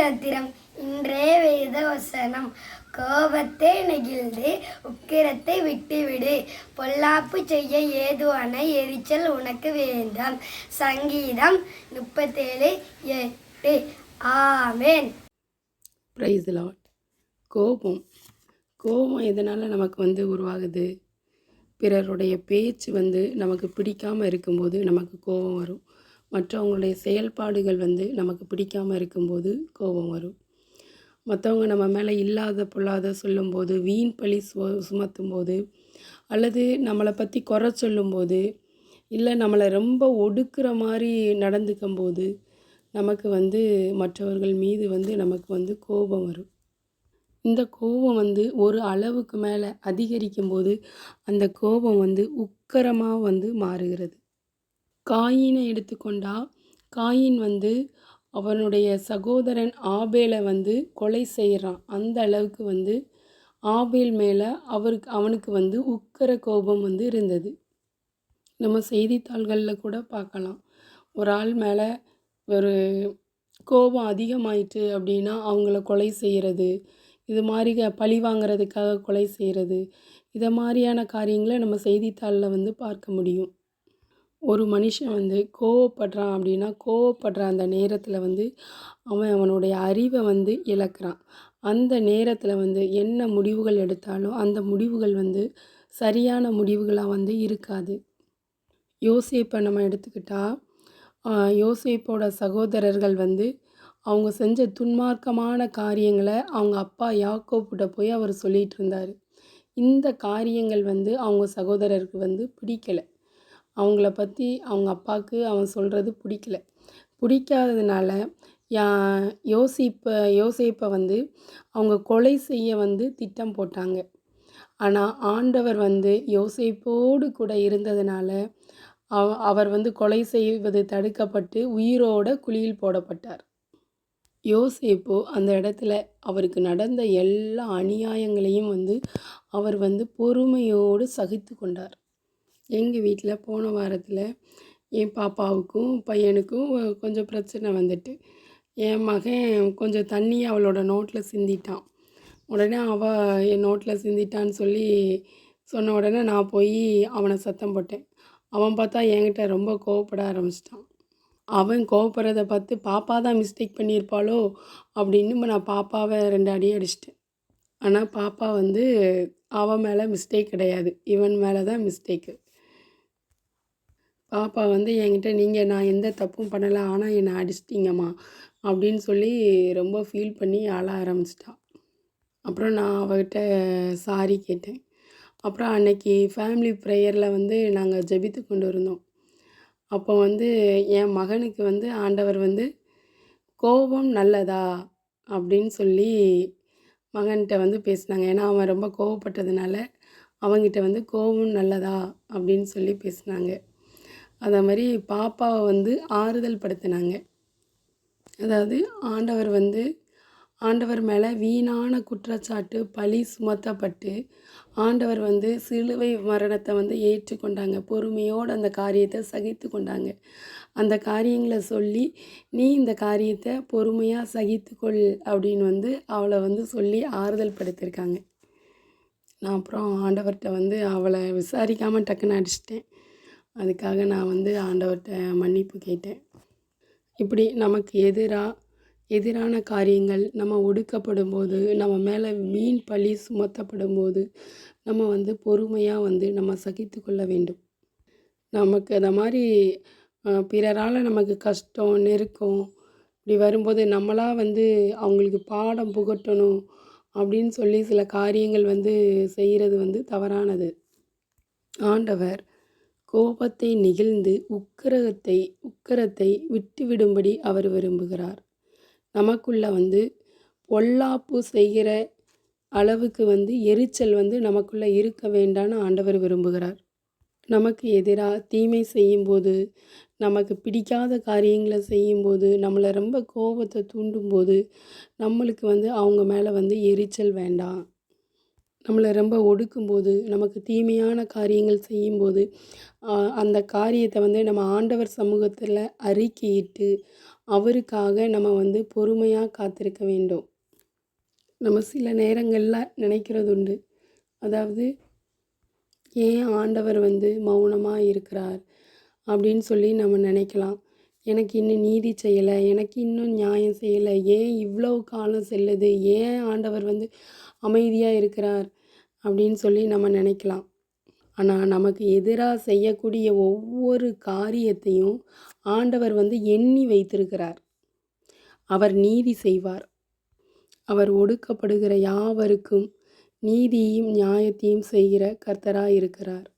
ஸ்தோத்திரம் இன்றைய வேத வசனம் கோபத்தை நெகிழ்ந்து உக்கிரத்தை விட்டுவிடு. பொல்லாப்பு செய்ய ஏதுவான எரிச்சல் உனக்கு வேண்டாம். சங்கீதம் முப்பத்தேழு எட்டு. ஆமேன். ப்ரைஸ் லாட் கோபம். கோபம் எதனால் நமக்கு வந்து உருவாகுது? பிறருடைய பேச்சு வந்து நமக்கு பிடிக்காமல் இருக்கும்போது நமக்கு கோபம் வரும். மற்றவங்களுடைய செயல்பாடுகள் வந்து நமக்கு பிடிக்காமல் இருக்கும்போது கோபம் வரும். மற்றவங்க நம்ம மேலே இல்லாத பொல்லாத சொல்லும்போது வீண் பழி சு சுமத்தும்போது அல்லது நம்மளை பற்றி குறை சொல்லும்போது இல்லை நம்மளை ரொம்ப ஒடுக்குற மாதிரி நடந்துக்கும் போது நமக்கு வந்து மற்றவர்கள் மீது வந்து நமக்கு வந்து கோபம் வரும். இந்த கோபம் வந்து ஒரு அளவுக்கு மேலே அதிகரிக்கும் போது அந்த கோபம் வந்து உக்கரமாக வந்து மாறுகிறது. காயினை எடுத்துக்கொண்டால் காயின் வந்து அவனுடைய சகோதரன் ஆபேலை வந்து கொலை செய்கிறான் அந்த அளவுக்கு வந்து ஆபேல் மேலே அவருக்கு அவனுக்கு வந்து உக்கர கோபம் வந்து இருந்தது. நம்ம செய்தித்தாள்களில் கூட பார்க்கலாம். ஒரு ஆள் மேலே ஒரு கோபம் அதிகமாயிட்டு அப்படின்னா அவங்கள கொலை செய்கிறது இது மாதிரி பழி வாங்குறதுக்காக கொலை செய்கிறது இதை மாதிரியான காரியங்களை நம்ம செய்தித்தாளில் வந்து பார்க்க முடியும். ஒரு மனுஷன் வந்து கோவப்படுறான் அப்படின்னா கோவப்படுற அந்த நேரத்தில் வந்து அவன் அவனுடைய அறிவை வந்து இழக்கிறான். அந்த நேரத்தில் வந்து என்ன முடிவுகள் எடுத்தாலும் அந்த முடிவுகள் வந்து சரியான முடிவுகளாக வந்து இருக்காது. யோசேப்பை நம்ம எடுத்துக்கிட்டால் யோசேப்போட சகோதரர்கள் வந்து அவங்க செஞ்ச துன்மார்க்கமான காரியங்களை அவங்க அப்பா யாக்கோப்பிட்ட போய் அவர் சொல்லிகிட்டு இருந்தார். இந்த காரியங்கள் வந்து அவங்க சகோதரருக்கு வந்து பிடிக்கலை. அவங்கள பற்றி அவங்க அப்பாவுக்கு அவன் சொல்கிறது பிடிக்கல. பிடிக்காததுனால யா யோசிப்ப யோசேப்பை வந்து அவங்க கொலை செய்ய வந்து திட்டம் போட்டாங்க. ஆனால் ஆண்டவர் வந்து யோசேப்போடு கூட இருந்ததுனால அவ அவர் வந்து கொலை செய்வது தடுக்கப்பட்டு உயிரோட குழியில் போடப்பட்டார். யோசேப்போ அந்த இடத்துல அவருக்கு நடந்த எல்லா அநியாயங்களையும் வந்து அவர் வந்து பொறுமையோடு சகித்து கொண்டார். எங்கள் வீட்டில் போன வாரத்தில் என் பாப்பாவுக்கும் பையனுக்கும் கொஞ்சம் பிரச்சனை வந்துட்டு. என் மகன் கொஞ்சம் தண்ணி அவளோட நோட்டில் சிந்திட்டான். உடனே அவள் என் நோட்டில் சிந்திட்டான்னு சொல்லி சொன்ன உடனே நான் போய் அவனை சத்தம் போட்டேன். அவன் பார்த்தா என்கிட்ட ரொம்ப கோவப்பட ஆரம்பிச்சிட்டான். அவன் கோவப்படுறத பார்த்து பாப்பா தான் மிஸ்டேக் பண்ணியிருப்பாளோ? அப்படின்னு நான் பாப்பாவை ரெண்டு அடி அடிச்சிட்டேன். ஆனால் பாப்பா வந்து அவன் மேலே மிஸ்டேக் கிடையாது. இவன் மேலே தான் மிஸ்டேக்கு பாப்பா வந்து என்கிட்ட நீங்கள் நான் எந்த தப்பும் பண்ணலை ஆனால் என்னை அடிச்சிட்டிங்கம்மா அப்படின்னு சொல்லி ரொம்ப ஃபீல் பண்ணி அழ ஆரம்பிச்சிட்டா. அப்புறம் நான் அவகிட்ட சாரி கேட்டேன். அப்புறம் அன்னைக்கு ஃபேமிலி ப்ரேயரில் வந்து நாங்கள் ஜெபித்து கொண்டு இருந்தோம். அப்போ வந்து என் மகனுக்கு வந்து ஆண்டவர் வந்து கோபம் நல்லதா? அப்படின்னு சொல்லி மகன்கிட்ட வந்து பேசினாங்க. ஏன்னா அவன் ரொம்ப கோவப்பட்டதுனால அவங்கிட்ட வந்து கோபம் நல்லதா? அப்படின்னு சொல்லி பேசினாங்க. அதே மாதிரி பாப்பாவை வந்து ஆறுதல் படுத்தினாங்க. அதாவது ஆண்டவர் வந்து ஆண்டவர் மேலே வீணான குற்றச்சாட்டு பழி சுமத்தப்பட்டு ஆண்டவர் வந்து சிலுவை மரணத்தை வந்து ஏற்றுக்கொண்டாங்க. பொறுமையோடு அந்த காரியத்தை சகித்து கொண்டாங்க. அந்த காரியங்களை சொல்லி நீ இந்த காரியத்தை பொறுமையாக சகித்துக்கொள் அப்படின்னு வந்து அவளை வந்து சொல்லி ஆறுதல் படுத்தியிருக்காங்க நான் அப்புறம் ஆண்டவர்கிட்ட வந்து அவளை விசாரிக்காமல் டக்குன்னு அடிச்சிட்டேன். அதுக்காக நான் வந்து ஆண்டவர்கிட்ட மன்னிப்பு கேட்டேன். இப்படி நமக்கு எதிராக எதிரான காரியங்கள் நம்ம ஒடுக்கப்படும் போது நம்ம மேலே மீன் பழி சுமத்தப்படும் போது நம்ம வந்து பொறுமையாக வந்து நம்ம சகித்து கொள்ள வேண்டும். நமக்கு அந்த மாதிரி பிறரால் நமக்கு கஷ்டம் நெருக்கம் இப்படி வரும்போது நம்மளாக வந்து அவங்களுக்கு பாடம் புகட்டணும் அப்படின்னு சொல்லி சில காரியங்கள் வந்து செய்கிறது வந்து தவறானது. ஆண்டவர் கோபத்தை நெகிழ்ந்து உக்கிரகத்தை உக்கிரத்தை விட்டுவிடும்படி அவர் விரும்புகிறார். நமக்குள்ள வந்து பொல்லாப்பு செய்கிற அளவுக்கு வந்து எரிச்சல் வந்து நமக்குள்ளே இருக்க வேண்டான்னு ஆண்டவர் விரும்புகிறார். நமக்கு எதிராக தீமை செய்யும்போது நமக்கு பிடிக்காத காரியங்களை செய்யும்போது நம்மளை ரொம்ப கோபத்தை தூண்டும்போது நம்மளுக்கு வந்து அவங்க மேலே வந்து எரிச்சல் வேண்டாம். நம்மளை ரொம்ப ஒடுக்கும்போது நமக்கு தீமையான காரியங்கள் செய்யும்போது அந்த காரியத்தை வந்து நம்ம ஆண்டவர் சமூகத்தில் அறிக்கையிட்டு அவருக்காக நம்ம வந்து பொறுமையாக காத்திருக்க வேண்டும். நம்ம சில நேரங்களில் நினைக்கிறது உண்டு அதாவது ஏன் ஆண்டவர் வந்து மௌனமாக இருக்கிறார்? அப்படின்னு சொல்லி நம்ம நினைக்கலாம். எனக்கு இன்னும் நீதி செய்யலை எனக்கு இன்னும் நியாயம் செய்யலை. ஏன் இவ்வளோ காலம் செல்லுது? ஏன் ஆண்டவர் வந்து அமைதியாக இருக்கிறார்? அப்படின்னு சொல்லி நம்ம நினைக்கலாம். ஆனால் நமக்கு எதிராக செய்யக்கூடிய ஒவ்வொரு காரியத்தையும் ஆண்டவர் வந்து எண்ணி வைத்திருக்கிறார். அவர் நீதி செய்வார். அவர் ஒடுக்கப்படுகிற யாவருக்கும் நீதியையும் நியாயத்தையும் செய்கிற கர்த்தராக இருக்கிறார்.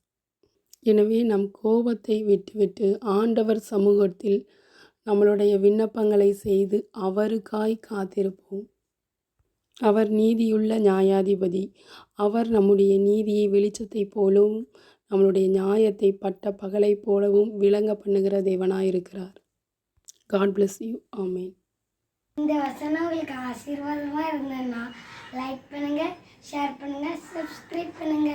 எனவே நம் கோபத்தை விட்டுவிட்டு ஆண்டவர் சமூகத்தில் நம்மளுடைய விண்ணப்பங்களை செய்து அவருக்காய் காத்திருப்போம். அவர் நீதியுள்ள நியாயாதிபதி. அவர் நம்முடைய நீதியை வெளிச்சத்தைப் போலவும் நம்மளுடைய நியாயத்தை பட்ட பகலைப் போலவும் விளங்க பண்ணுகிற தேவனாயிருக்கிறார். காட் பிளஸ் யூ ஆமேன் இந்த வசனம் உங்களுக்கு ஆசீர்வாதமாக இருந்ததுன்னா லைக் பண்ணுங்க ஷேர் பண்ணுங்க சப்ஸ்கிரைப் பண்ணுங்க.